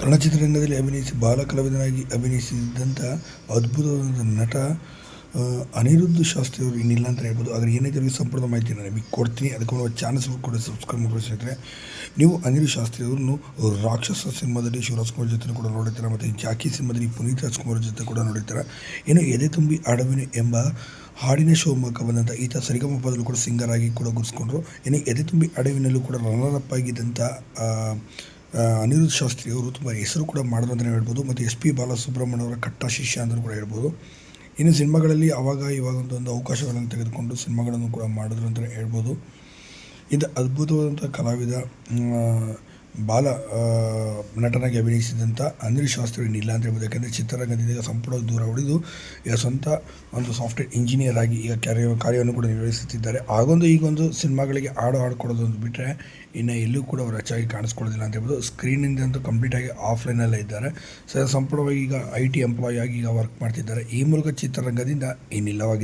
ಕನ್ನಡ ಅಭಿನಯಿಸಿ ಬಾಲಕಲಾವಿದನಾಗಿ ಅಭಿನಯಿಸಿದ್ದಂಥ ಅದ್ಭುತವಾದ ನಟ ಅನಿರುದ್ಧ ಶಾಸ್ತ್ರಿ ಅವರು ಇನ್ನಿಲ್ಲ ಅಂತ ಹೇಳ್ಬೋದು. ಆದರೆ ಏನೈತೆ ಅವ್ರಿಗೆ ಸಂಪೂರ್ಣ ಮಾಹಿತಿ ನಾನು ನಿಮಗೆ ಕೊಡ್ತೀನಿ. ಅದಕ್ಕೆ ಒಂದು ಕೂಡ ಸಬ್ಸ್ಕ್ರೈಬ್ ನೀವು ಅನಿರುದ್ಧ ಶಾಸ್ತ್ರಿ ಅವರನ್ನು ರಾಕ್ಷಸ ಸಿನಿಮಾದಲ್ಲಿ ಶಿವರಾಜ್ ಕುಮಾರ್ ಜೊತೆ ಕೂಡ ನೋಡಿರ್ತಾರೆ. ಮತ್ತು ಜಾಕಿ ಸಿನಿಮಾದಲ್ಲಿ ಪುನೀತ್ ರಾಜ್ಕುಮಾರ್ ಜೊತೆ ಕೂಡ ನೋಡಿರ್ತಾರೆ. ಏನು ಎದೆ ತುಂಬಿ ಆಡವಿನ ಎಂಬ ಹಾಡಿನ ಶೋ ಮೂಲಕ ಬಂದಂಥ ಈತ ಸರಿಗಮಪದಲ್ಲೂ ಕೂಡ ಸಿಂಗರ್ ಆಗಿ ಕೂಡ ಗುರುಸ್ಕೊಂಡ್ರು ಇನ್ನು ಎದೆ ತುಂಬಿ ಅಡವಿನಲ್ಲೂ ಕೂಡ ರನ್ನರ್ ಅಪ್ ಆಗಿದ್ದಂಥ ಅನಿರುದ್ಧ ಶಾಸ್ತ್ರಿ ಅವರು ತುಂಬ ಹೆಸರು ಕೂಡ ಮಾಡಿದ್ರು ಅಂತಲೇ ಹೇಳ್ಬೋದು ಮತ್ತು ಎಸ್ ಪಿ ಬಾಲಸುಬ್ರಹ್ಮಣ್ಯ ಅವರ ಕಟ್ಟ ಶಿಷ್ಯ ಅಂದರೂ ಕೂಡ ಹೇಳ್ಬೋದು. ಇನ್ನು ಸಿನಿಮಾಗಳಲ್ಲಿ ಆವಾಗ ಇವಾಗ ಒಂದು ಅವಕಾಶಗಳನ್ನು ತೆಗೆದುಕೊಂಡು ಸಿನಿಮಾಗಳನ್ನು ಕೂಡ ಮಾಡಿದ್ರು ಅಂತಲೇ ಹೇಳ್ಬೋದು. ಇದು ಅದ್ಭುತವಾದಂಥ ಕಲಾವಿದ ಬಾಲ ನಟನಾಗಿ ಅಭಿನಯಿಸಿದಂಥ ಅನಿಲ್ ಶಾಸ್ತ್ರಿ ಹೇಳ್ಬೋದು ಯಾಕೆಂದರೆ ಚಿತ್ರರಂಗದಿಂದ ಸಂಪೂರ್ಣ ದೂರ ಹೊಡೆದು ಈಗ ಸ್ವಂತ ಒಂದು ಸಾಫ್ಟ್ವೇರ್ ಇಂಜಿನಿಯರ್ ಆಗಿ ಈಗ ಕಾರ್ಯ ಕಾರ್ಯವನ್ನು ಕೂಡ ನಿರ್ವಹಿಸುತ್ತಿದ್ದಾರೆ. ಆಗೊಂದು ಈಗೊಂದು ಸಿನಿಮಾಗಳಿಗೆ ಹಾಡು ಹಾಡ್ಕೊಡೋದು ಒಂದು ಬಿಟ್ಟರೆ ಇನ್ನು ಎಲ್ಲೂ ಕೂಡ ಅವರು ಹೆಚ್ಚಾಗಿ ಕಾಣಿಸ್ಕೊಳ್ಳೋದಿಲ್ಲ ಅಂತ ಹೇಳ್ಬೋದು. ಸ್ಕ್ರೀನಿಂದ ಅಂತೂ ಕಂಪ್ಲೀಟಾಗಿ ಆಫ್ಲೈನಲ್ಲೇ ಇದ್ದಾರೆ. ಸರ್ ಸಂಪೂರ್ಣವಾಗಿ ಈಗ ಐ ಟಿ ಎಂಪ್ಲಾಯಿ ಆಗಿ ಈಗ ವರ್ಕ್ ಮಾಡ್ತಿದ್ದಾರೆ. ಈ ಮೂಲಕ ಚಿತ್ರರಂಗದಿಂದ ಇನ್ನಿಲ್ಲವಾಗಿದೆ